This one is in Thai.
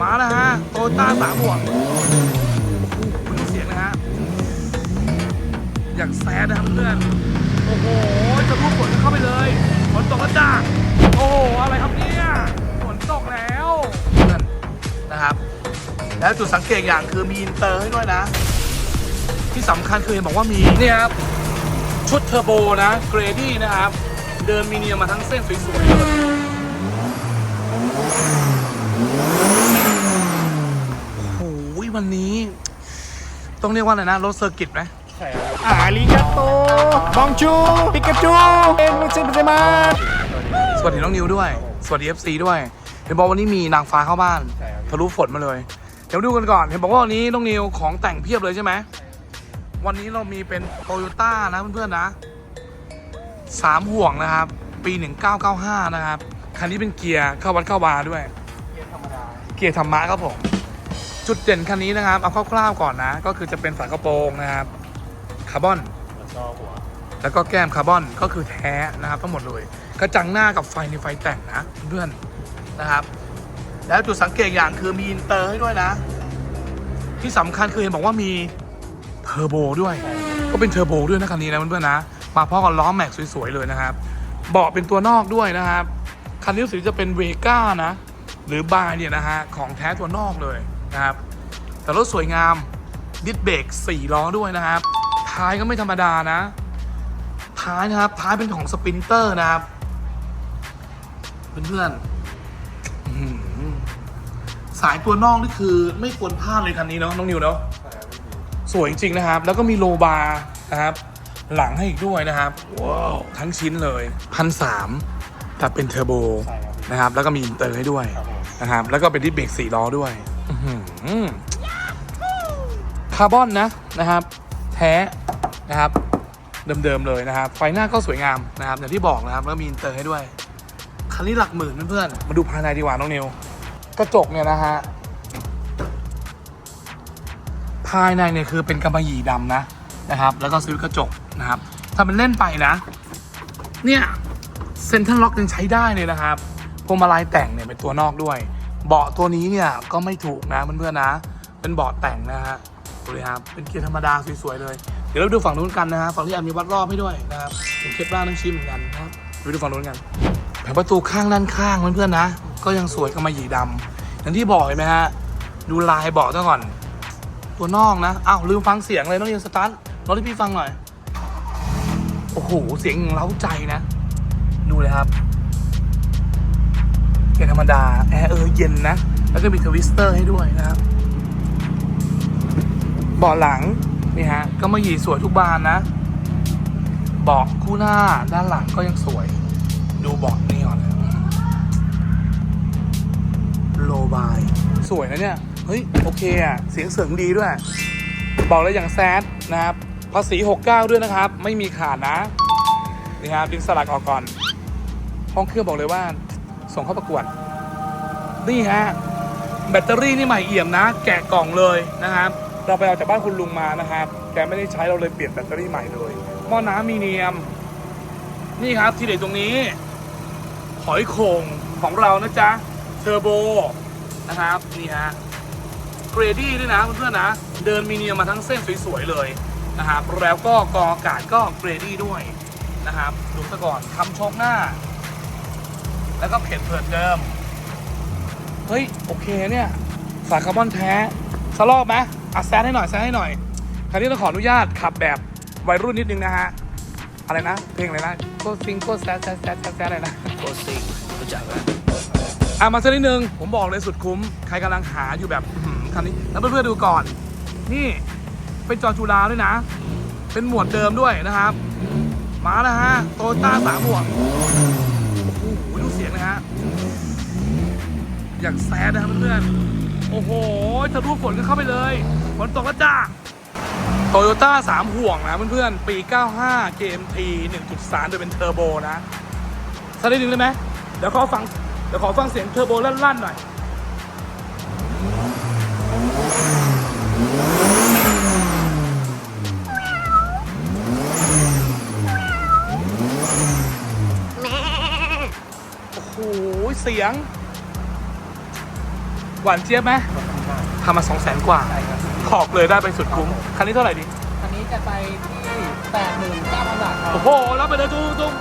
มาแล้วฮะโตต้าสามห่วงดูเสียงนะฮะ อย่างแซดนะครับเพื่อน โอ้โห จะรูปฝนเข้าไปเลยฝนตกแล้วจ้าโอ้โห อะไรครับเนี่ยฝนตกแล้วเพื่อนนะครับ แล้วจุดสังเกตอย่างคือมีอินเตอร์ให้ด้วยนะ ที่สำคัญคือเห็นบอกว่ามีเนี่ยครับ ชุดเทอร์โบนะเกรดี้นะครับ เดินมีเนียมมาทั้งเส้นสวยๆเลย วันนี้ ต้องเรียกว่าอะไรนะ รถเซอร์กิตไหมอาริกาโตบองจูปิกาจูเอ็นมิเซมิเซมาสวัสดีน้องนิวด้วย สวัสดี FC ด้วยเห็นบอกวันนี้มีนางฟ้าเข้าบ้าน ทะลุฝนมาเลย เดี๋ยวดูกันก่อน เห็นบอกว่าวันนี้น้องนิวของแต่งเพียบเลยใช่ไหม วันนี้เรามีเป็นโตโยต้านะเพื่อนๆนะสามห่วงนะครับ ปี 1995 นะครับ คันนี้เป็นเกียร์เข้าวัดเข้าวาด้วย เกียร์ธรรมะครับผม จุดเด่นคันนี้นะครับ เอาคร่าวๆก่อนนะ ก็คือจะเป็นฝากระโปรงนะครับคาร์บอนแล้วก็หัวแล้วก็แก้มคาร์บอนก็คือแท้นะครับทั้งหมดเลยกระจังหน้ากับไฟในไฟแต่งนะเพื่อนนะครับ แล้วจุดสังเกตอย่างคือมีอินเตอร์ให้ด้วยนะ ที่สำคัญคือเห็นบอกว่ามีเทอร์โบด้วย ก็เป็นเทอร์โบด้วยนะคันนี้นะเพื่อนๆนะมาพร้อมกับล้อแม็กสวยๆเลยนะครับ เบาะเป็นตัวนอกด้วยนะครับคันนี้สึกจะเป็นเวก้านะ หรือบาร์เนี่ยนะฮะของแท้ตัวนอกเลย นะครับ แต่รถสวยงามดิสเบรก4ล้อด้วยนะครับ ท้ายก็ไม่ธรรมดานะ ท้ายนะครับ ท้ายเป็นของสปินเตอร์นะครับ เพื่อนๆสายตัวนอกนี่คือไม่ควรพลาดเลยคันนี้เนาะน้องนิวเนาะสวยจริงนะครับ แล้วก็มีโลบาร์นะครับ หลังให้อีกด้วยนะครับ ว้าว ทั้งชิ้นเลยพันสามแต่เป็นเทอร์โบนะครับ แล้วก็มีอินเตอร์ให้ด้วยนะครับ แล้วก็เป็นดิสเบรกสี่ล้อด้วย คาร์บอนนะนะครับ แท้นะครับ เดิมๆเลยนะครับ ไฟหน้าก็สวยงามนะครับอย่างที่บอกนะครับ แล้วมีอินเตอร์ให้ด้วย คันนี้หลักหมื่นเพื่อนๆมาดูภายในดีกว่าน้องนิวกระจกเนี่ยนะฮะภายในเนี่ยคือเป็นกำมะหยี่ดำนะนะครับ แล้วก็ซื้อกระจกนะครับถ้ามันเล่นไปนะ เนี่ยเซ็นทรัลล็อกยังใช้ได้เลยนะครับพวงมาลัยแต่งเนี่ยเป็นตัวนอกด้วย เบาะตัวนี้เนี่ยก็ไม่ถูกนะเพื่อนๆนะ เป็นเบาะแต่งนะฮะดูเลยครับเป็นเกียร์ธรรมดาสวยๆเลยเดี๋ยวเราดูฝั่งนู้นกันนะฮะฝั่งที่อันมีวัดรอบให้ด้วยนะครับถึงเคปล่านั่งชิมเหมือนกันนะครับไปดูฝั่งนู้นกันแผงประตูข้างด้านข้างเพื่อนๆนะ ก็ยังสวยกับมาหยีดำอย่างที่บอกเห็นไหมฮะดูลายเบาะซะก่อน ตัวนอกนะอ้าวลืมฟังเสียงเลยน้องเรียนสตาร์ทรถให้พี่ฟังหน่อยโอ้โหเสียงเล้าใจนะ ดูเลยครับ กียร์ธรรมดา แอร์เออเย็นนะ แล้วก็มีทวิสเตอร์ให้ด้วยนะครับ เบาะหลังนี่ฮะ ก็มาหยีสวยทุกบานนะ เบาะคู่หน้าด้านหลังก็ยังสวย ดูเบาะนี่ก่อนนะโลบาย สวยนะเนี่ย เฮ้ย โอเคอะ เสียงเสริงดีด้วย บอกเลยอย่างแซดนะครับ ภาษี 69 ด้วยนะครับ ไม่มีขาดนะ นี่ครับดึงสลักออกก่อน ห้องเครื่องบอกเลยว่า ส่งเข้าประกวด นี่ฮะแบตเตอรี่นี่ใหม่เอี่ยมนะ แกะกล่องเลยนะครับเราไปเอาจากบ้านคุณลุงมานะครับ แกไม่ได้ใช้เราเลยเปลี่ยนแบตเตอรี่ใหม่เลย หม้อน้ำมีเนียม นี่ครับที่เด็ดตรงนี้ หอยโข่งของเรานะจ๊ะ เทอร์โบนะครับ นี่ฮะ เกรดี้ด้วยนะเพื่อนๆนะ เดินมีเนียมมาทั้งเส้นสวยๆเลยนะครับ แล้วก็กองอากาศก็เกรดี้ด้วยนะครับ ดูซะก่อนคำโชกหน้า แล้วก็เพจเพิดเดิม เฮ้ย โอเคเนี่ย สายคาร์บอนแท้สลอบไหมอะแซดให้หน่อยแซดให้หน่อย คราวนี้ต้องขออนุญาตขับแบบวัยรุ่นนิดนึงนะฮะ อะไรนะ เพลงอะไรนะโคซิงโคแซดแซดแซดแซดแซดอะไรนะโคตรซิงรู้จักไหมอะมาสักนิดนึง ผมบอกเลยสุดคุ้ม ใครกำลังหาอยู่แบบอื้อหือคันนี้ แล้วเพื่อนๆดูก่อน นี่เป็นจอจุฬาด้วยนะ เป็นหมวดเดิมด้วยนะครับ มาแล้วฮะ โตต้าสามหมวกโอ้โหดูเสี ยงนะฮะ อย่างแซดนะครับเพื่อนๆโอ้โหทะลุฝนกันเข้าไปเลยฝนตกแล้วจ้าโตโยต้าสามห่วงนะเพื่อนๆ ปี 95 GMT 1.3 โดยเป็นเทอร์โบนะสักนิดนึงได้ไหมเดี๋ยวขอฟัง เดี๋ยวขอฟังเสียงเทอร์โบลั่นๆหน่อย สียง หวานเจี๊ยบไหมทำมาสองแสนกว่าขอบเลยได้ไปสุดคุ้ม คันนี้เท่าไหร่ดี อันนี้จะไปที่89,000บาทครับ โอ้โหรับไปเลยจุงจุง